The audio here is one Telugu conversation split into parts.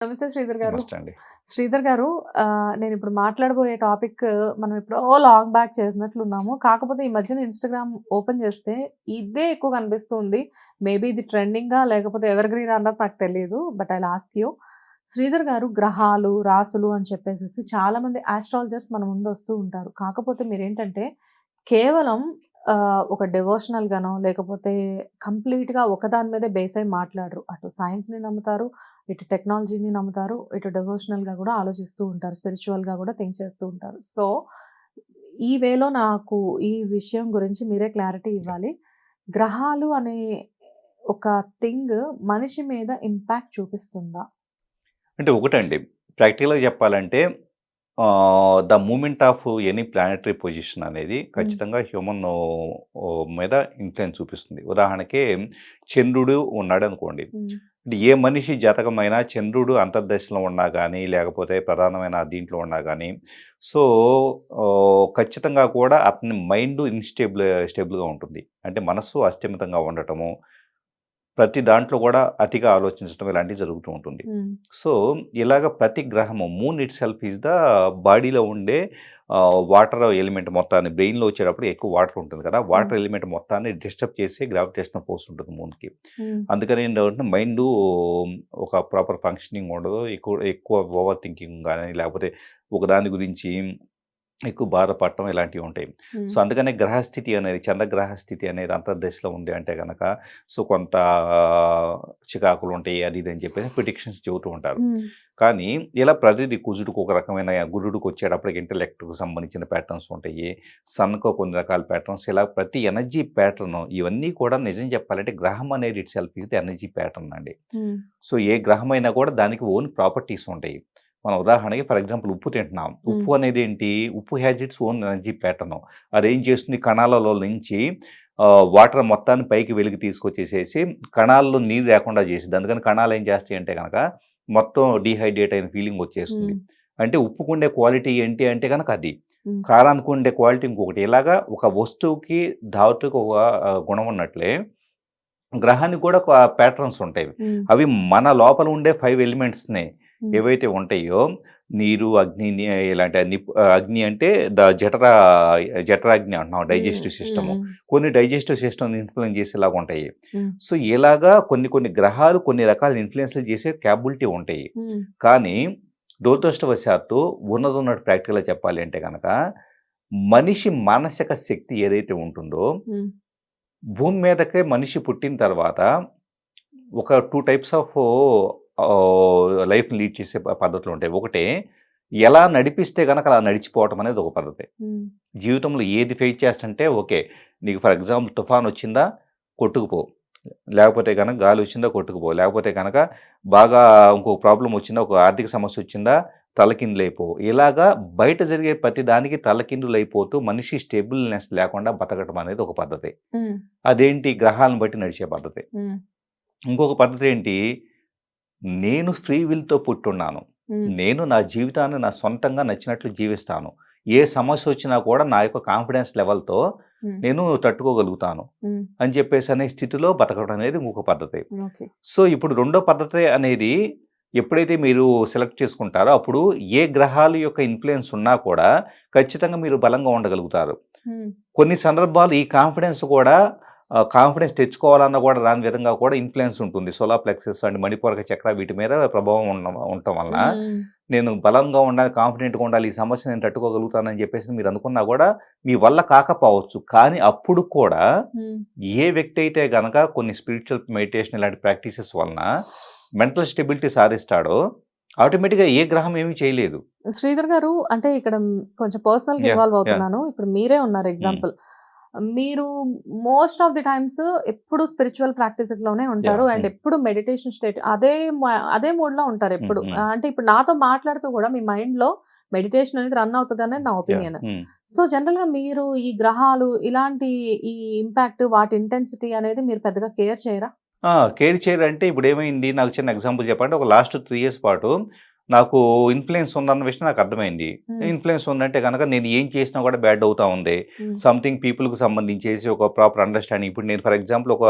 నమస్తే శ్రీధర్ గారు. శ్రీధర్ గారు నేను ఇప్పుడు మాట్లాడబోయే టాపిక్ మనం ఇప్పుడు ఓ లాంగ్ బ్యాక్ చేసినట్లున్నాము. కాకపోతే ఈ మధ్యన ఇన్స్టాగ్రామ్ ఓపెన్ చేస్తే ఇదే ఎక్కువ కనిపిస్తుంది. మేబీ ఇది ట్రెండింగా లేకపోతే ఎవర్ గ్రీన్ అన్నది నాకు తెలియదు but I lost you. Sridhar garu గ్రహాలు రాసులు అని చెప్పేసి చాలా మంది ఆస్ట్రాలజర్స్ మన ముందు వస్తూ ఉంటారు. కాకపోతే మీరేంటంటే కేవలం ఒక డివోషనల్ గానో లేకపోతే కంప్లీట్గా ఒకదాని మీదే బేస్ అయి మాట్లాడరు. అటు సైన్స్ని నమ్ముతారు ఇటు టెక్నాలజీని నమ్ముతారు ఇటు డివోషనల్గా కూడా ఆలోచిస్తూ ఉంటారు స్పిరిచువల్గా కూడా థింక్ చేస్తూ ఉంటారు. సో ఈ వేలో నాకు ఈ విషయం గురించి మీరే క్లారిటీ ఇవ్వాలి. గ్రహాలు అనే ఒక థింగ్ మనిషి మీద ఇంపాక్ట్ చూపిస్తుందా? అంటే ఒకటండి. ప్రాక్టికల్గా చెప్పాలంటే the moment of any planetary position అనేది ఖచ్చితంగా హ్యూమన్ మీద ఇన్ఫ్లుయెన్స్ చూపిస్తుంది. ఉదాహరణకి చంద్రుడు ఉన్నాడు అనుకోండి. అంటే ఏ మనిషి జాతకమైనా చంద్రుడు అంతర్దశలో ఉన్నా కానీ లేకపోతే ప్రధానమైన దీంట్లో ఉన్నా కానీ సో ఖచ్చితంగా కూడా అతని మైండ్ ఇన్స్టేబుల్ స్టేబుల్గా ఉంటుంది. అంటే మనస్సు అస్థిమితంగా ఉండటము ప్రతి దాంట్లో కూడా అతిగా ఆలోచించడం ఇలాంటివి జరుగుతూ ఉంటుంది. సో ఇలాగ ప్రతి గ్రహము moon itself is the బాడీలో ఉండే వాటర్ ఎలిమెంట్ మొత్తాన్ని బ్రెయిన్లో వచ్చేటప్పుడు ఎక్కువ వాటర్ ఉంటుంది కదా వాటర్ ఎలిమెంట్ మొత్తాన్ని డిస్టర్బ్ చేసి గ్రావిటేషన్ ఫోర్స్ ఉంటుంది మూన్కి. అందుకని ఏంటంటే మైండ్ ఒక ప్రాపర్ ఫంక్షనింగ్ ఉండదు ఎక్కువ ఎక్కువ ఓవర్ థింకింగ్ కానీ లేకపోతే ఒక దాని గురించి ఎక్కువ బాధపడటం ఇలాంటివి ఉంటాయి. సో అందుకనే గ్రహస్థితి అనేది చంద్రగ్రహ స్థితి అనేది అంతర్దశలో ఉంది అంటే కనుక సో కొంత చికాకులు ఉంటాయి అది ఇది అని చెప్పేసి ప్రిడిక్షన్స్ చెబుతూ ఉంటారు. కానీ ఇలా ప్రతిదీ కుజుడికి ఒక రకమైన గురుడికి వచ్చేటప్పటికి ఇంటలెక్ట్కి సంబంధించిన ప్యాటర్న్స్ ఉంటాయి సన్కు కొన్ని రకాల ప్యాటర్న్స్ ఇలా ప్రతి ఎనర్జీ ప్యాటర్న్ ఇవన్నీ కూడా నిజం చెప్పాలంటే గ్రహం అనేది ఇట్ సెల్ఫ్ ఇది ఎనర్జీ ప్యాటర్న్ అండి. సో ఏ గ్రహం అయినా కూడా దానికి ఓన్ ప్రాపర్టీస్ ఉంటాయి. మన ఉదాహరణకి ఫర్ ఎగ్జాంపుల్ ఉప్పు తింటున్నాం. ఉప్పు అనేది ఏంటి? ఉప్పు has its own energy pattern అది ఏం చేస్తుంది? కణాలలో నుంచి వాటర్ మొత్తాన్ని పైకి వెలికి తీసుకొచ్చేసేసి కణాల్లో నీరు లేకుండా చేసింది. అందుకని కణాలు ఏం చేస్తాయి అంటే కనుక మొత్తం డీహైడ్రేట్ అయిన ఫీలింగ్ వచ్చేస్తుంది. అంటే ఉప్పుకుండే క్వాలిటీ ఏంటి అంటే కనుక అది. కారానికి ఉండే క్వాలిటీ ఇంకొకటి. ఇలాగా ఒక వస్తువుకి ధాతుకి ఒక గుణం ఉన్నట్లే గ్రహానికి కూడా ప్యాటర్న్స్ ఉంటాయి. అవి మన లోపల ఉండే ఫైవ్ ఎలిమెంట్స్ని ఏవైతే ఉంటాయో నీరు అగ్ని ఇలాంటి నిప్ అగ్ని అంటే ద జఠర జఠరాగ్ని అంటున్నాం డైజెస్టివ్ సిస్టమ్. కొన్ని డైజెస్టివ్ సిస్టమ్ ఇన్ఫ్లుయెన్స్ చేసేలాగా ఉంటాయి. సో ఇలాగా కొన్ని కొన్ని గ్రహాలు కొన్ని రకాల ఇన్ఫ్లుయెన్స్లు చేసే క్యాబిలిటీ ఉంటాయి. కానీ దురదృష్టవశాత్తు ఉన్నది ఉన్నట్టు ప్రాక్టికల్గా చెప్పాలి అంటే కనుక మనిషి మానసిక శక్తి ఏదైతే ఉంటుందో భూమి మీదకే మనిషి పుట్టిన తర్వాత ఒక two types of life lead చేసే పద్ధతులు ఉంటాయి. ఒకటే ఎలా నడిపిస్తే కనుక అలా నడిచిపోవటం అనేది ఒక పద్ధతి. జీవితంలో ఏది ఫేస్ చేస్తుంటే ఓకే నీకు ఫర్ ఎగ్జాంపుల్ తుఫాన్ వచ్చిందా కొట్టుకుపో. లేకపోతే కనుక గాలి వచ్చిందా కొట్టుకుపో. లేకపోతే కనుక బాగా ఇంకో ప్రాబ్లం వచ్చిందా ఒక ఆర్థిక సమస్య వచ్చిందా తలకిందులైపో. ఇలాగా బయట జరిగే ప్రతి దానికి తలకిందులైపోతూ మనిషి స్టేబుల్నెస్ లేకుండా బతకటం అనేది ఒక పద్ధతి. అదేంటి? గ్రహాలను బట్టి నడిచే పద్ధతి. ఇంకొక పద్ధతి ఏంటి నేను ఫ్రీ విల్తో పుట్టున్నాను. నేను నా జీవితాన్ని నా సొంతంగా నచ్చినట్లు జీవిస్తాను. ఏ సమస్య వచ్చినా కూడా నా యొక్క కాన్ఫిడెన్స్ లెవెల్తో నేను తట్టుకోగలుగుతాను అని చెప్పేసి అనే స్థితిలో బతకడం అనేది ఇంకొక పద్ధతి. సో ఇప్పుడు రెండో పద్ధతి అనేది ఎప్పుడైతే మీరు సెలెక్ట్ చేసుకుంటారో అప్పుడు ఏ గ్రహాల యొక్క ఇన్ఫ్లుయెన్స్ ఉన్నా కూడా ఖచ్చితంగా మీరు బలంగా ఉండగలుగుతారు. కొన్ని సందర్భాలు ఈ కాన్ఫిడెన్స్ కూడా కాన్ఫిడెన్స్ తెచ్చుకోవాలన్న కూడా రాని విధంగా కూడా ఇన్ఫ్లుయెన్స్ ఉంటుంది. సోలార్ ప్లెక్సెస్ అండ్ మణిపూరక చక్ర వీటి మీద ప్రభావం ఉండటం వలన నేను బలంగా ఉండాలి కాన్ఫిడెంట్గా ఉండాలి ఈ సమస్య నేను తట్టుకోగలుగుతానని చెప్పేసి మీరు అనుకున్నా కూడా మీ వల్ల కాకపోవచ్చు. కానీ అప్పుడు కూడా ఏ వ్యక్తి అయితే గనక కొన్ని స్పిరిచువల్ మెడిటేషన్ ఇలాంటి ప్రాక్టీసెస్ వలన మెంటల్ స్టెబిలిటీ సాధిస్తాడో ఆటోమేటిక్గా ఏ గ్రహం ఏమీ చేయలేదు. శ్రీధర్ గారు అంటే ఇక్కడ కొంచెం పర్సనల్గా Yeah, ఇన్వాల్వ్. అవుతున్నాను. ఇప్పుడు మీరే ఉన్నారు ఎగ్జాంపుల్ మీరు మోస్ట్ ఆఫ్ ది టైమ్స్ ఎప్పుడు స్పిరిచువల్ ప్రాక్టీసెస్లోనే ఉంటారు అండ్. ఎప్పుడు మెడిటేషన్ స్టేట్ అదే అదే మోడ్లో ఉంటారు ఎప్పుడు Mm, mm. ఆ, అంటే ఇప్పుడు నాతో మాట్లాడుతూ కూడా మీ మైండ్లో మెడిటేషన్ అనేది రన్ అవుతుంది అనేది నా ఒపీనియన్. సో జనరల్గా మీరు ఈ గ్రహాలు ఇలాంటి ఈ ఇంపాక్ట్ వాటి ఇంటెన్సిటీ అనేది మీరు పెద్దగా కేర్ చేయరా కేర్ చేయర్ అంటే ఇప్పుడు ఏమైంది నాకు చిన్న ఎగ్జాంపుల్ చెప్పండి ఒక లాస్ట్ త్రీ ఇయర్స్ పాటు నాకు ఇన్ఫ్లుయెన్స్ ఉందన్న విషయం నాకు అర్థమైంది. ఇన్ఫ్లుయెన్స్ ఉందంటే కనుక నేను ఏం చేసినా కూడా బ్యాడ్ అవుతా ఉంది. సంథింగ్ పీపుల్కి సంబంధించేసి ఒక ప్రాపర్ అండర్స్టాండింగ్ ఇప్పుడు నేను ఫర్ ఎగ్జాంపుల్ ఒక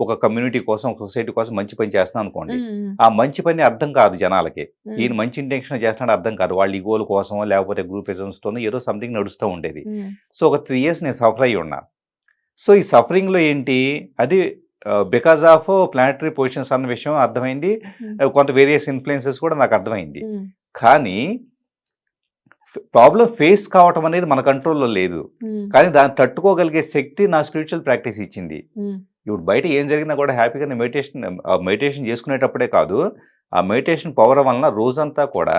ఒక కమ్యూనిటీ కోసం ఒక సొసైటీ కోసం మంచి పని చేస్తున్నాను అనుకోండి. ఉమ్, ఆ మంచి పని అర్థం కాదు జనాలకి. ఈయన మంచి ఇంటెన్షన్ చేస్తున్నాడు అర్థం కాదు. వాళ్ళ ఈ గోల్ కోసం లేకపోతే గ్రూపిజమ్స్తో ఏదో సంథింగ్ నడుస్తూ ఉండేది. సో ఒక త్రీ ఇయర్స్ నేను సఫర్ అయ్యి ఉన్నా. సో ఈ సఫరింగ్లో ఏంటి? అది బికాస్ ఆఫ్ ప్లానటరీ పొజిషన్స్ అన్న విషయం అర్థమైంది. ఉమ్, uh, కొంత వేరియస్ ఇన్ఫ్లుయెన్సెస్ కూడా నాకు అర్థమైంది. ఉమ్, కానీ ప్రాబ్లం ఫేస్ కావటం అనేది మన కంట్రోల్లో లేదు. ఉమ్, కానీ దాన్ని తట్టుకోగలిగే శక్తి నా స్పిరిచువల్ ప్రాక్టీస్ ఇచ్చింది. ఇప్పుడు బయట ఏం జరిగినా కూడా హ్యాపీగా మెడిటేషన్ మెడిటేషన్ చేసుకునేటప్పుడే కాదు. ఆ మెడిటేషన్ పవర్ వలన రోజంతా కూడా.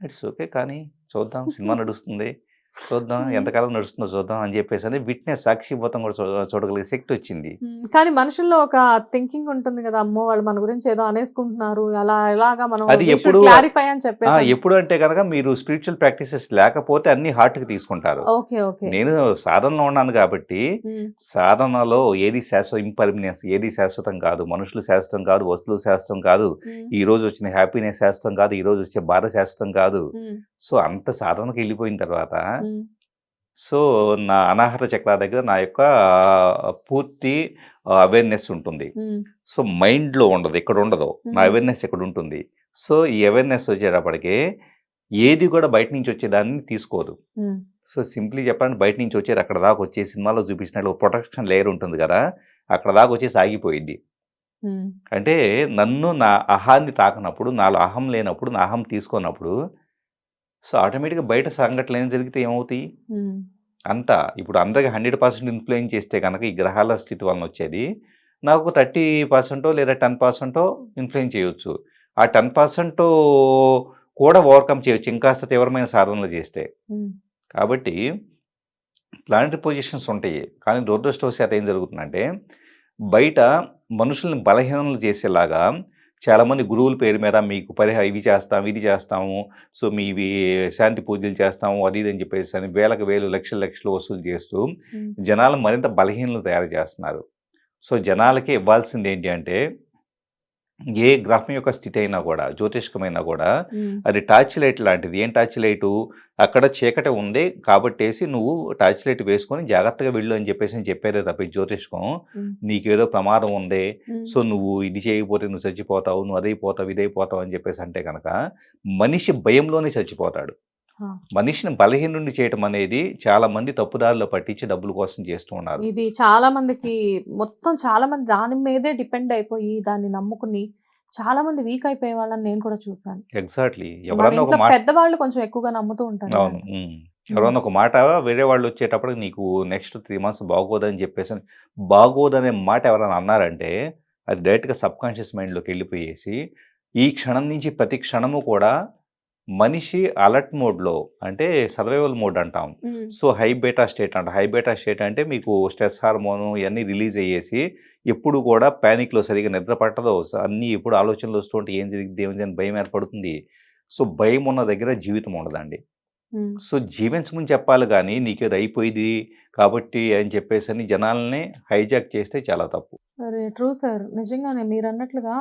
ఇట్స్ ఓకే కానీ చూద్దాం సినిమా నడుస్తుంది. చూద్దాం ఎంతకాలం నడుస్తుందో చూద్దాం అని చెప్పేసి అని విట్నెస్ సాక్షిభూతం కూడా చూడగలిగే శక్తి వచ్చింది. కానీ మనుషుల్లో ఒక థింకింగ్ ఉంటుంది కదా అమ్మో వాళ్ళు మన గురించి ఏదో అనేసుకుంటున్నారు అలా ఎలాగా మనం అది ఎప్పుడు- క్లారిఫై అని చెప్పేసి ఎప్పుడు అంటే కనుక మీరు స్పిరిచువల్ ప్రాక్టీసెస్ లేకపోతే అన్ని హార్ట్కి తీసుకుంటారు. Okay okay. నేను సాధనలో ఉన్నాను కాబట్టి సాధనలో ఏది శాశ్వత ఇంపర్మినెన్స్ ఏది శాశ్వతం కాదు మనుషులు శాశ్వతం కాదు వస్తువులు శాశ్వతం కాదు ఈ రోజు వచ్చిన హ్యాపీనెస్ శాశ్వతం కాదు ఈ రోజు వచ్చే బాధ శాశ్వతం కాదు. సో అంత సాధనకి వెళ్ళిపోయిన తర్వాత సో నా అనాహత చక్ర దగ్గర నా యొక్క పూర్తి అవేర్నెస్ ఉంటుంది. సో మైండ్లో ఉండదు ఇక్కడ ఉండదు. నా. అవేర్నెస్ ఇక్కడ ఉంటుంది? సో ఈ అవేర్నెస్ వచ్చేటప్పటికి ఏది కూడా బయట నుంచి వచ్చేదాన్ని తీసుకోదు. సో సింప్లీ చెప్పాలంటే బయట నుంచి వచ్చేది అక్కడ దాకా వచ్చే సినిమాలో చూపించినట్లు ప్రొటెక్షన్ లేయర్ ఉంటుంది కదా అక్కడ దాకా వచ్చేసి ఆగిపోయింది అంటే నన్ను నా అహాన్ని తాకనప్పుడు నాలో అహం లేనప్పుడు నా అహం తీసుకున్నప్పుడు సో ఆటోమేటిక్గా బయట సంఘటనలు ఏం జరిగితే ఏమవుతాయి? అంతా ఇప్పుడు అందరికి హండ్రెడ్ పర్సెంట్ ఇన్ఫ్లుయెన్స్ చేస్తే కనుక ఈ గ్రహాల స్థితి వలన వచ్చేది నాకు థర్టీ పర్సెంటో లేదా టెన్ పర్సెంటో ఇన్ఫ్లుయెన్స్ చేయొచ్చు. ఆ టెన్ పర్సెంట్ కూడా ఓవర్కమ్ చేయొచ్చు ఇంకాస్త తీవ్రమైన సాధనలు చేస్తే. కాబట్టి ప్లానటరీ పొజిషన్స్ ఉంటాయి. కానీ దురదృష్టవశాత్తు ఏం జరుగుతుందంటే బయట మనుషుల్ని బలహీనలు చేసేలాగా చాలామంది గురువుల పేరు మీద మీకు పరిహారం ఇవి చేస్తాం ఇది చేస్తాము సో మీ ఇవి శాంతి పూజలు చేస్తాము అది ఇది అని చెప్పేసి అని వేలకు వేలు లక్షల లక్షలు వసూలు చేస్తూ జనాలు మరింత బలహీనలు తయారు చేస్తున్నారు. సో జనాలకి ఇవ్వాల్సింది ఏంటి అంటే ఏ గ్రహం యొక్క స్థితి అయినా కూడా జ్యోతిష్కమైనా కూడా అది టార్చ్ లైట్ లాంటిది. ఏం టార్చ్ లైటు? అక్కడ చీకటి ఉంది కాబట్టేసి నువ్వు టార్చ్ లైట్ వేసుకొని జాగ్రత్తగా వెళ్ళు అని చెప్పేసి నేను చెప్పేదే తప్ప జ్యోతిష్కం నీకేదో ప్రమాదం ఉంది. సో నువ్వు ఇది చేయకపోతే నువ్వు చచ్చిపోతావు నువ్వు అదైపోతావు ఇదైపోతావు అని చెప్పేసి అంటే కనుక మనిషి భయంలోనే చచ్చిపోతాడు. మనిషిని బలహీనుడిని చేయటం అనేది చాలా మంది తప్పుదారిలో పట్టించి డబ్బుల కోసం చేస్తూ ఉన్నారు. ఇది చాలా మందికి మొత్తం చాలా మంది దాని మీదే డిపెండ్ అయిపోయి దాన్ని నమ్ముకుని చాలా మంది వీక్ అయిపోయే వాళ్ళని నేను కూడా చూసాను ఎగ్జాక్ట్లీ. ఎవరన్నా ఒక మాట పెద్దవాళ్ళు కొంచెం ఎక్కువగా నమ్ముతూ ఉంటారు అవును. ఎవరన్నా ఒక మాట వేరే వాళ్ళు వచ్చేటప్పటికి నీకు నెక్స్ట్ త్రీ మంత్స్ బాగోదని చెప్పేసి అని- బాగోదనే మాట ఎవరైనా అన్నారంటే అది డైరెక్ట్గా సబ్ కాన్షియస్ మైండ్లోకి వెళ్ళిపోయేసి ఈ క్షణం నుంచి ప్రతి క్షణము కూడా మనిషి అలర్ట్ మోడ్లో అంటే సర్వైవల్ మోడ్ అంటాం. సో హై బేటా స్టేట్ అంట. హై బేటా స్టేట్ అంటే మీకు స్ట్రెస్ హార్మోన్ ఇవన్నీ రిలీజ్ అయ్యేసి ఎప్పుడు కూడా ప్యానిక్లో సరిగా నిద్ర పట్టదు. సో అన్నీ ఎప్పుడు ఆలోచనలు వస్తుంటే ఏం జరిగింది ఏం జరిగింది భయం ఏర్పడుతుంది. సో భయం ఉన్న దగ్గర జీవితం ఉండదండి. సో జీవించమని చెప్పాలి కానీ నీకు ఇది అయిపోయింది కాబట్టి అని చెప్పేసి అని జనాల్ని హైజాక్ చేస్తే చాలా తప్పు. అరే! True sir. నిజంగానే మీరు అన్నట్లుగా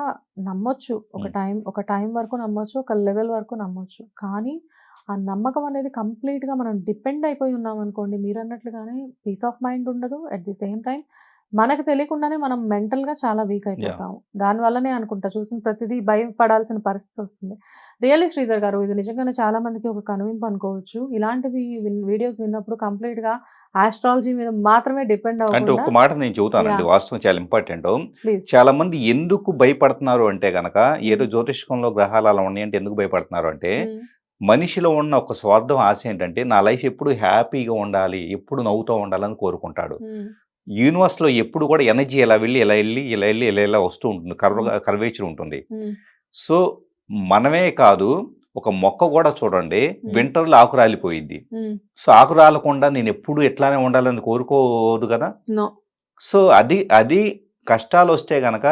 నమ్మొచ్చు. ఒక. టైం ఒక టైం వరకు నమ్మొచ్చు ఒక లెవెల్ వరకు నమ్మొచ్చు. కానీ ఆ నమ్మకం అనేది complete గా మనం డిపెండ్ అయిపోయి ఉన్నాం అనుకోండి మీరు అన్నట్లుగానే పీస్ ఆఫ్ మైండ్ ఉండదు. అట్ ది సేమ్ టైం మనకు తెలియకుండానే మనం mental గా చాలా వీక్ అయిపోతాము. దానివల్లనే అనుకుంటా చూసిన ప్రతిదీ భయపడాల్సిన పరిస్థితి వస్తుంది. రియల్లీ శ్రీధర్ గారు ఇది నిజంగానే చాలా మందికి ఒక కనువింపు అనుకోవచ్చు. ఇలాంటివి వీడియోస్ విన్నప్పుడు complete గా ఆస్ట్రాలజీ మీద మాత్రమే డిపెండ్ అంటే ఒక మాట నేను చెబుతానండి. వాస్తవం చాలా ఇంపార్టెంట్. చాలా మంది ఎందుకు భయపడుతున్నారు అంటే గనక ఏదో జ్యోతిష్కంలో గ్రహాలు అలా ఉన్నాయంటే ఎందుకు భయపడుతున్నారు అంటే మనిషిలో ఉన్న ఒక స్వార్థం ఆశ ఏంటంటే నా లైఫ్ ఎప్పుడు హ్యాపీగా ఉండాలి ఎప్పుడు నవ్వుతూ ఉండాలని కోరుకుంటాడు. యూనివర్స్లో ఎప్పుడు కూడా ఎనర్జీ ఎలా వెళ్ళి ఇలా వెళ్ళి ఇలా వెళ్ళి ఇలా ఇలా వస్తూ ఉంటుంది. కర్వ కర్వేచర్ ఉంటుంది. సో మనమే కాదు ఒక మొక్క కూడా చూడండి వింటర్లో ఆకు రాలిపోయింది సో ఆకు రాలకుండా నేను ఎప్పుడు ఎట్లానే ఉండాలని కోరుకోదు కదా? సో అది అది కష్టాలు వస్తే గనక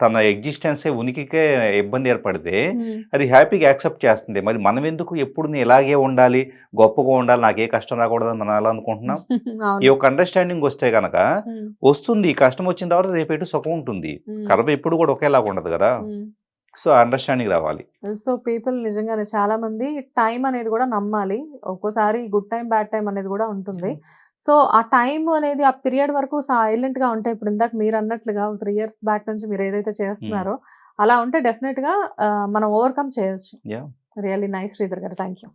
తన ఎగ్జిస్టెన్సే ఉనికికే ఇబ్బంది ఏర్పడితే అది హ్యాపీగా యాక్సెప్ట్ చేస్తుంది. మరి మనం ఎందుకు ఎప్పుడు ఇలాగే ఉండాలి గొప్పగా ఉండాలి నాకు ఏ కష్టం రాకూడదని మనం ఎలా అనుకుంటున్నాం ఈ ఒక అండర్స్టాండింగ్ వస్తే గనక వస్తుంది. ఈ కష్టం వచ్చిన తర్వాత రేపు ఎటు సుఖం ఉంటుంది. కర్మ ఎప్పుడు కూడా ఒకేలాగా ఉండదు కదా? సో అండర్స్టాండింగ్ రావాలి. సో పీపుల్ నిజంగానే చాలా మంది టైం అనేది కూడా నమ్మాలి. ఒక్కోసారి గుడ్ టైం బ్యాడ్ టైం అనేది కూడా ఉంటుంది. సో ఆ టైం అనేది ఆ పీరియడ్ వరకు సైలెంట్గా ఉంటాయి ఇప్పుడు ఇందాక మీరు అన్నట్లుగా త్రీ ఇయర్స్ బ్యాక్ నుంచి మీరు ఏదైతే చేస్తున్నారో అలా ఉంటే డెఫినెట్గా మనం ఓవర్కమ్ చేయొచ్చు. Really nice Sridhar garu thank you.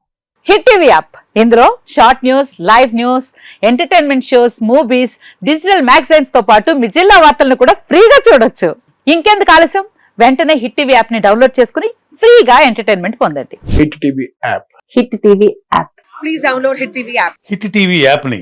Hit TV app. ఇందులో short news live news entertainment shows movies digital మ్యాగజైన్స్తో పాటు మీ జిల్లా వార్తలను కూడా ఫ్రీగా చూడొచ్చు. ఇంకెందుకు ఆలస్యం? వెంటనే హిట్ టీవీ యాప్ని డౌన్లోడ్ చేసుకుని ఫ్రీగా ఎంటర్టైన్మెంట్ పొందండి. Hit TV app. Hit TV app. Hit TV యాప్ని